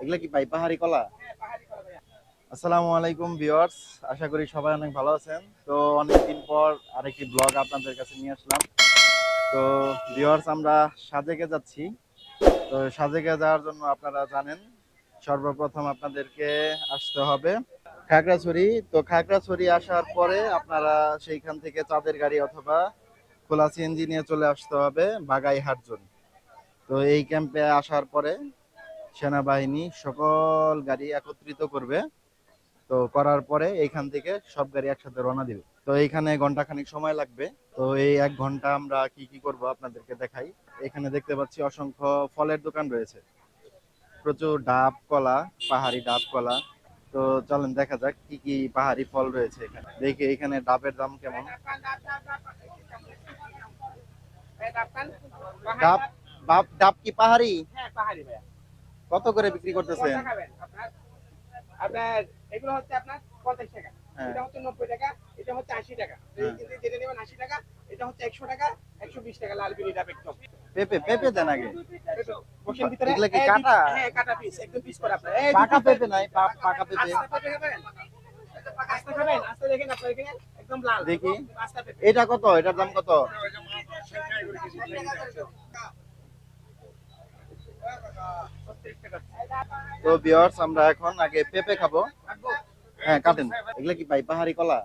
এগুলা কি ভাই পাহাড়ি কলা? আসসালামু আলাইকুম ভিউয়ার্স, আশা করি সবাই অনেক ভালো আছেন। তো অনেকদিন পর আরেকটি ব্লগ আপনাদের কাছে নিয়ে আসলাম। তো ভিউয়ার্স, আমরা সাজেকে যাচ্ছি। তো সাজেকে যাওয়ার জন্য আপনারা জানেন, সর্বপ্রথম আপনাদেরকে আসতে হবে খাগড়াছড়ি। তো খাগড়াছড়ি আসার পরে আপনারা সেইখান থেকে চাঁদের গাড়ি অথবা খোলা সিএনজি নিয়ে চলে আসতে হবে বাগাইহাট জোন। তো এই ক্যাম্পে আসার পরে সেনাবাহিনী সকল গাড়ি একত্রিত করবে। তো করার পরে এইখান থেকে সব গাড়ি একসাথে রওনা দিবে। তো এইখানে ঘণ্টা খানিক সময় লাগবে। তো এই এক ঘণ্টা আমরা কি কি করব আপনাদেরকে দেখাই। এখানে দেখতে পাচ্ছি অসংখ্য ফলের দোকান রয়েছে। প্রচুর ডাব, কলা, পাহাড়ি ডাব, কলা। তো চলেন দেখা যাক কি কি পাহাড়ি ফল রয়েছে এখানে। দেখি এখানে ডাবের দাম কেমন। ডাব ডাব ডাব কি পাহাড়ি? হ্যাঁ পাহাড়ি ভাইয়া। কত করে বিক্রি করতেছেন? আপনার আপনার এগুলো হচ্ছে আপনার পঞ্চাশ টাকা। হ্যাঁ। এটা হচ্ছে নব্বই টাকা এটা হচ্ছে আশি টাকা। তো এই হ্যাঁ। কিন্তু যেটা নেবেন আশি টাকা এটা হচ্ছে একশো টাকা একশো বিশ টাকা লাল বিড়ি একদম পেঁপে পেঁপে দেন আগে। বসেন ভিতরে। এগুলা কি কাটা? হ্যাঁ কাটা পিস একদম পিস করে আপনার। পাকা নাই পাকা পেঁপে। দেখি। এটা কত? এটার দাম কত? তো ভিউয়ার্স আমরা এখন আগে পেঁপে খাব। হ্যাঁ কাটেন। এগুলা কি ভাই, পাহাড়ি কলা।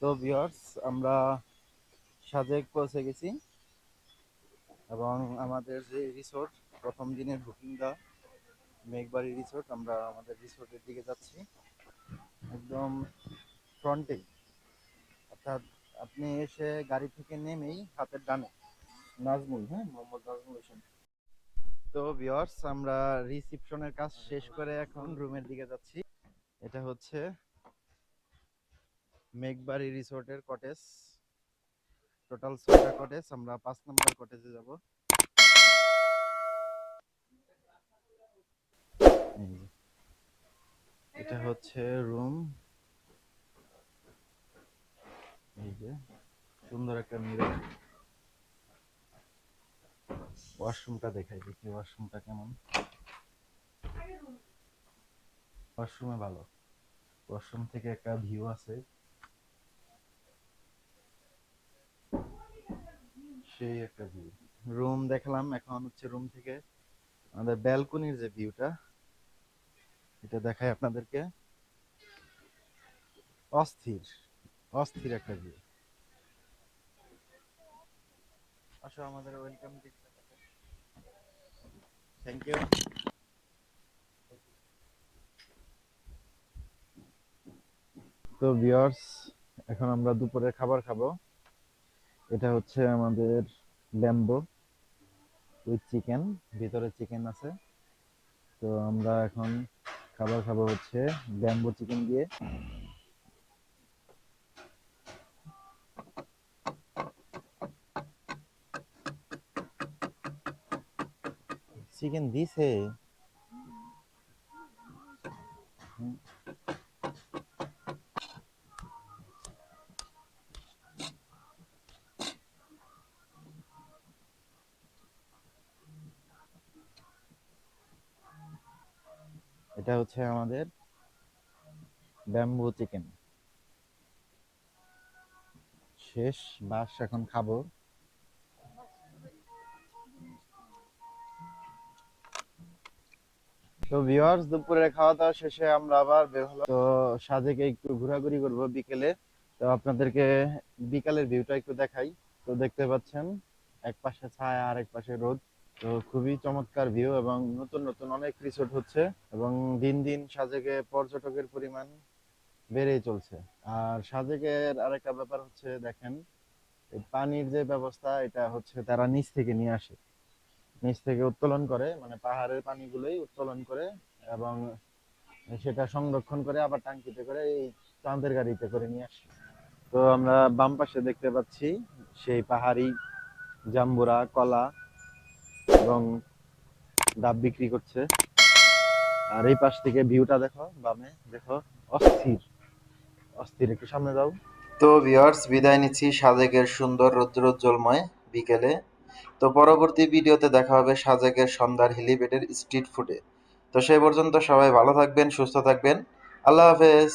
তো ভিউয়ার্স আমরা সাজেক পৌঁছে গেছি। এবং আমাদের যে রিসোর্ট প্রথম দিনের বুকিং দেওয়া, মেঘবাড়ি রিসোর্ট আমরা আমাদের রিসোর্টের দিকে যাচ্ছি। একদম ফ্রন্টে অর্থাৎ আপনি এসে গাড়ি থেকে নেমেই হাতের ডানে। নাজমুল হ্যাঁ? মোহাম্মদ নাজমুল হোসেন। তো ভিউয়ার্স আমরা রিসিপশনের কাজ শেষ করে এখন রুমের দিকে যাচ্ছি। এটা হচ্ছে মেঘবাড়ি রিসোর্টের কটেজ টোটাল ছয়টা কটেজ আমরা পাঁচ নম্বর কটেজে যাব এই যে। এটা হচ্ছে রুম এই যে, সুন্দর একটা মিরর ওয়াশরুমটা দেখাই দেখি ওয়াশরুমটা কেমন? ওয়াশরুমে ভালো। ওয়াশরুম থেকে একটা ভিউ আছে। সেই একটা ভিউ রুম দেখলাম, এখন হচ্ছে রুম থেকে আমাদের ব্যালকনির যে ভিউটা এটা দেখাই আপনাদেরকে। অস্থির অস্থির একটা ভিউ আসো আমাদের ওয়েলকাম থ্যাংক ইউ তো ভিউয়ার্স এখন আমরা দুপুরের খাবার খাব। এটা হচ্ছে আমাদের ল্যাম্বো উইথ চিকেন ভিতরে চিকেন আছে। তো আমরা এখন খাবার খাব হচ্ছে ব্যাম্বো চিকেন দিয়ে। চিকেন দিছে? এটা হচ্ছে আমাদের ব্যাম্বু চিকেন শেষ, বাস, এখন খাব। তো ভিউয়ার্স দুপুরে খাওয়া দাওয়া শেষে আমরা আবার বের হলাম। তো সাজেকে একটু ঘোরাঘুরি করব বিকেলে। তো আপনাদেরকে বিকালের ভিউটা একটু দেখাই। তো দেখতে পাচ্ছেন, এক পাশে ছায়া আর এক পাশে রোদ। তো খুবই চমৎকার ভিউ এবং নতুন নতুন অনেক রিসোর্ট হচ্ছে এবং দিন দিন সাজেকে পর্যটকের পরিমাণ বেড়েই চলছে। আর সাজেকের আরেকটা ব্যাপার হচ্ছে, দেখেন পানির যে ব্যবস্থা, এটা হচ্ছে তারা নিচ থেকে নিয়ে আসে। নিচ থেকে উত্তোলন করে মানে পাহাড়ের পানিগুলোই উত্তোলন করে এবং সেটা সংরক্ষণ করে, আবার টাঙ্কিতে করে, এই চাঁদের গাড়িতে করে নিয়ে আসে। তো আমরা বাম পাশে দেখতে পাচ্ছি সেই পাহাড়ি জাম্বুরা, কলা এবং ডাব বিক্রি করছে। আর এই পাশ থেকে ভিউটা দেখো, বামে দেখো, অস্থির। অস্থির, একটু সামনে যাও। তো ভিউয়ার্স বিদায় নিচ্ছি সাজেকের সুন্দর রৌদ্রোজ্জ্বলময় বিকেলে। তো পরবর্তী ভিডিওতে দেখা হবে সাজেকের সন্ধ্যার হিলিবেটের স্ট্রিট ফুডে তো সেই পর্যন্ত সবাই ভালো থাকবেন, সুস্থ থাকবেন। আল্লাহ হাফেজ।